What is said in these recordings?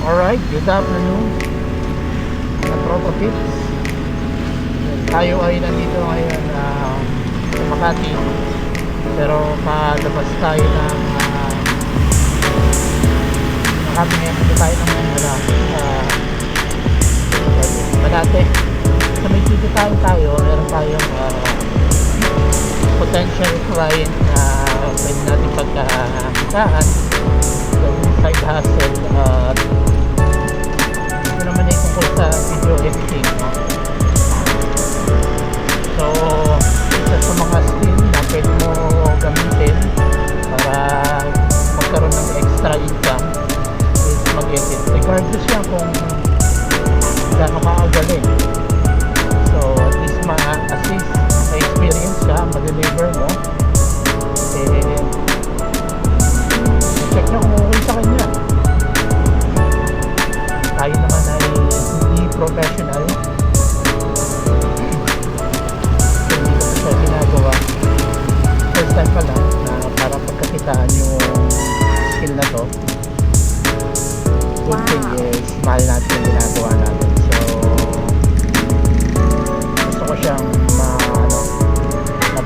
Alright, good afternoon. Sa Tropa Tips. Tayo ay nandito ngayon ah, sa Makati. Pero palabas tayo ng uh, Makati ngayon. Hindi tayo ng wala. Uh, Malate. Sa may dito tayo tayo, meron tayong ah, potential client na pwede natin pagkakitaan gawing side hustle at ito naman ay tungkol sa video editing no? so isa sa mga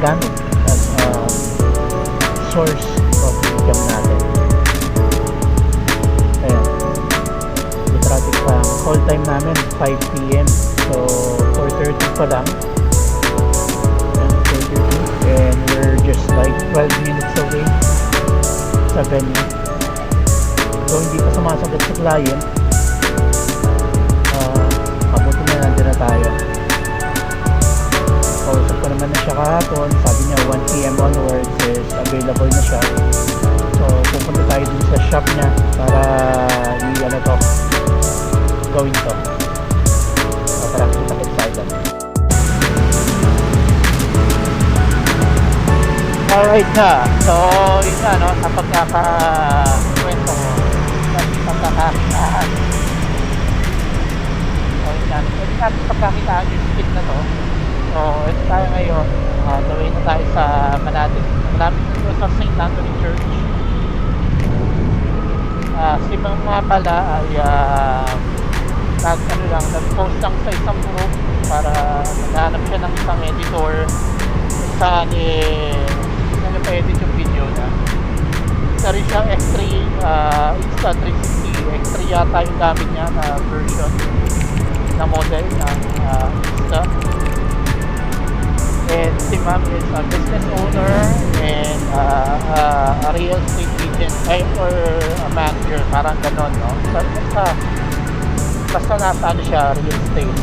magamit as a source of income natin. Ayan. May traffic pa. Call time namin 5pm so 4.30 pa lang. Ayan, 4.30 and we're just like 12 minutes away sa venue. So hindi pa sumasagot sa client. Uh, mabuti na nandun na tayo naman na siya kahapon. Sabi niya 1pm onwards is available na siya. So pupunta tayo dun sa shop niya para i ano to gawin to. So tara kita kita tayo dun alright na. So yun na no? Sa pagkaka kwento ko sa pagkakakitaan. So yun na. Natin pagkakitaan yung skit na to So, ito tayo ngayon. Uh, gawin na tayo sa Manatee. Malapit na ito sa St. Anthony Church. Uh, si Ma'am nga pala ay uh, nag, ano lang, nag-post lang sa isang group para naghanap siya ng isang editor saan eh, na pa-edit yung video na. Isa rin siya X3, uh, Insta360. X3 yata yung gamit niya na version na model ng uh, Insta and si ma'am is a business owner and uh, uh, a real estate agent. Ay, or a manager. Parang ganon no? So, basta basta nasa ano siya real estate.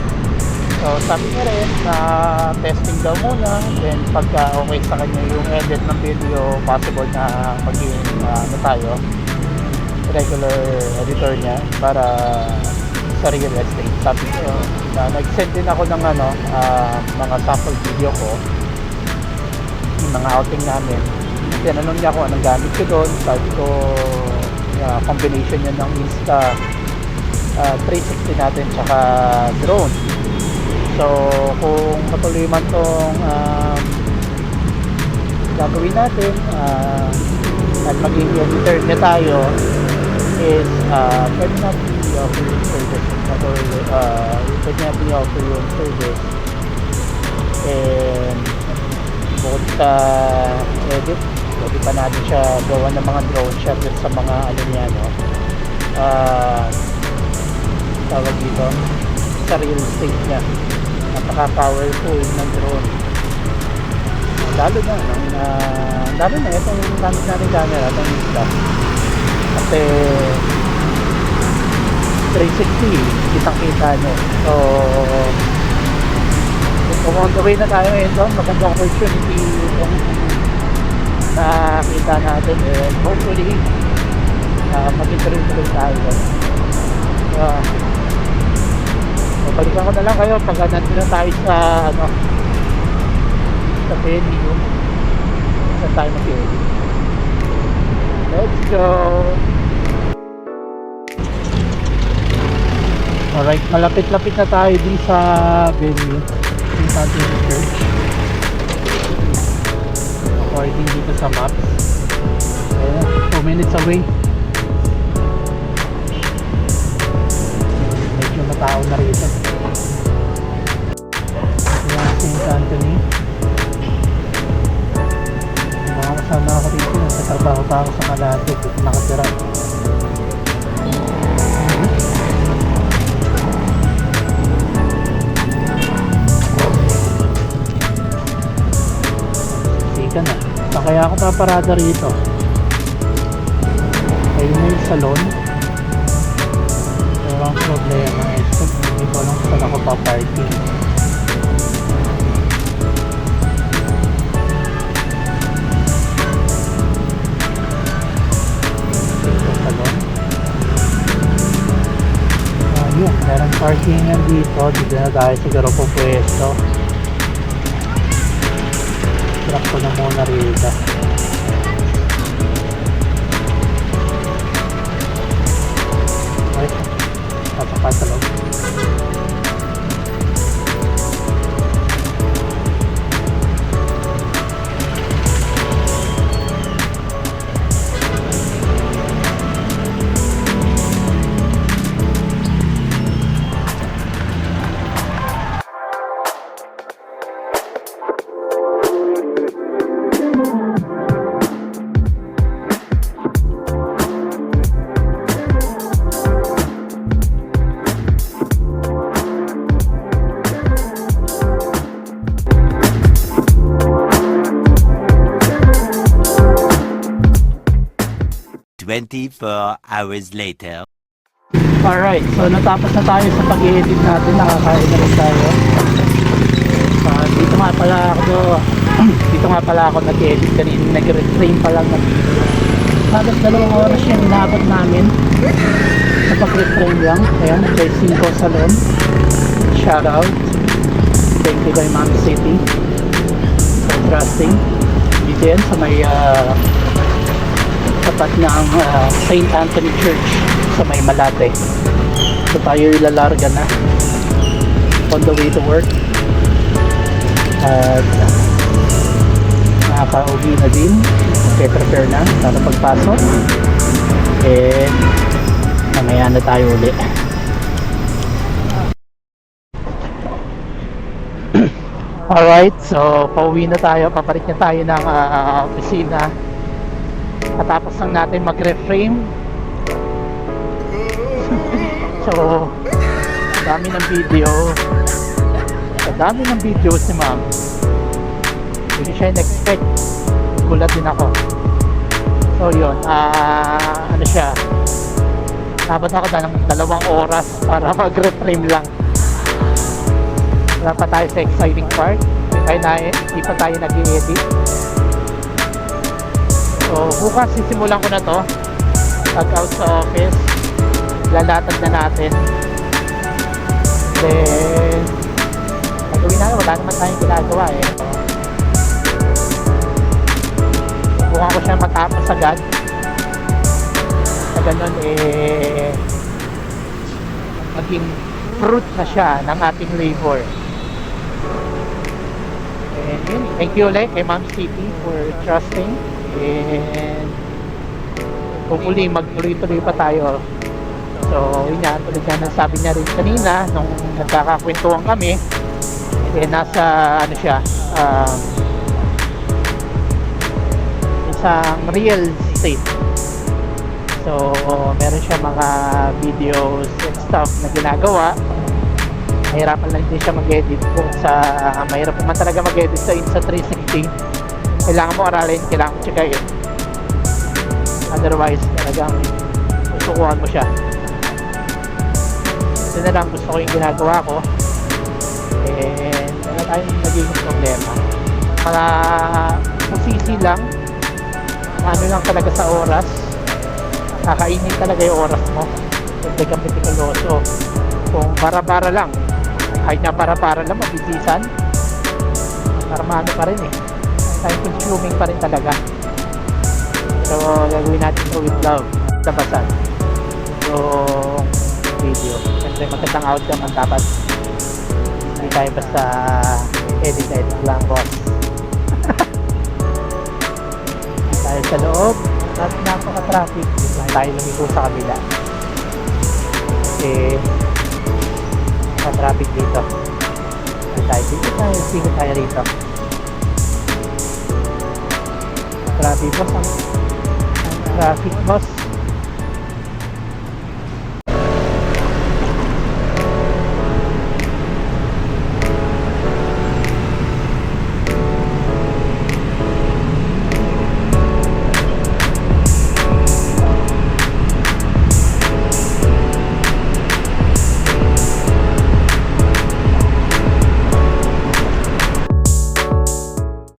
So sabi niya rin na testing daw muna then pagka okay sa kanya yung edit ng video possible na maging uh, ano tayo regular editor niya para sa real estate. Sabi ko, na nag-send din ako ng ano, ah, mga sample video ko, yung mga outing namin. Tinanong niya ako anong gamit ko doon. Sabi ko, ah, combination yun ng Insta ah, 360 natin tsaka drone. So, kung matuloy man tong um, gagawin natin ah, at maging editor na tayo is uh, pwede natin i-offer or uh, pwede natin i-offer yung service. And bukod sa edit pwede pa natin siya gawa ng mga drone shot sa mga ano niya no? Uh, tawag dito sa real estate niya. Napaka powerful ng drone. Lalo na ng, uh, lalo na itong gamit natin camera itong Insta kasi 360 kitang kita nyo so kung on the way na tayo ngayon doon magandang opportunity kung nakita natin and hopefully uh, mag-interview tayo. Doon uh, Babalikan ko na lang kayo. Pag nandun na tayo sa ano sa venue. Sa tayo mag-edit Let's go! Alright, malapit-lapit na tayo din sa venue. Din sa church. According dito sa maps Ayan, 2 minutes away. Medyo matao na rito. Ayan, St. Anthony. Mga kasama ako dito, nagtatrabaho pa ako sa Malate, nakatira. Kaya ako paparada rito? Ayun na yung salon. Pero ang problema is, hindi ko alam saan ako paparking. Salon. Ayun, meron parkingan dito. Dito na tayo siguro po pwesto. Trap ko na muna rito. 24 hours later. Alright, so natapos na tayo sa pag-i-edit natin. Nakakain na rin tayo. Uh, dito nga pala ako dito nga pala ako nag-edit kanina. Nag-reframe pa lang ng. Halos dalawang oras yung inabot namin sa pag-reframe lang. Ayan, kay Cinco Salon. Shout out. Thank you kay Mami City. So, trusting. Dito yan sa may uh, tapat ng ah, St. Anthony Church sa may Malate. So tayo ilalarga na on the way to work. At nakaka-uwi na din. Okay, prepare na para pagpasok. Eh, mamaya na tayo uli. Alright, so pauwi na tayo. Papalit na tayo ng ah, opisina. Katapos lang natin mag-reframe. so, dami ng video. Ang dami ng video si ma'am. Hindi siya in-expect. Gulat din ako. So, yun. ah ano siya. Dapat ako na ng dalawang oras para mag-reframe lang. Wala pa tayo sa exciting part. Hindi, tayo na, hindi pa tayo nag-edit. So, bukas sisimulan ko na to. Pag out sa office, lalatag na natin. Then, pag-uwi na, wala naman tayong ginagawa eh. Subukan ko siya matapos agad. Sa ganun eh, maging fruit na siya ng ating labor. And thank you ulit kay Ma'am City for trusting. And hopefully magtuloy-tuloy pa tayo. So, yun nga, tulad nga ng sabi niya rin kanina, nung nagkakakwentuhan kami, eh, nasa, ano siya, um, isang real estate. So, meron siya mga videos and stuff na ginagawa. Mahirapan lang din siya mag-edit kung sa, mahirap naman talaga mag-edit sa Insta360 kailangan mo aralin, kailangan mo tsagayin. Otherwise, talagang susukuhan mo siya. Ito na lang gusto ko yung ginagawa ko. And wala tayong naging problema. Para musisi lang, ano lang talaga sa oras, kakainin talaga yung oras mo. Hindi ka metikuloso. Kung para-para lang, kahit na para-para lang, mabisisan, para maano pa rin eh time consuming pa rin talaga so gagawin natin ito with love tabasan so video siyempre magandang outcome ang dapat hindi tayo basta edit edit lang boss tayo sa loob at napaka traffic lang tayo lumigo sa kabila kasi napaka traffic dito tayo dito tayo sige tayo rito Traffic boss. Traffic boss.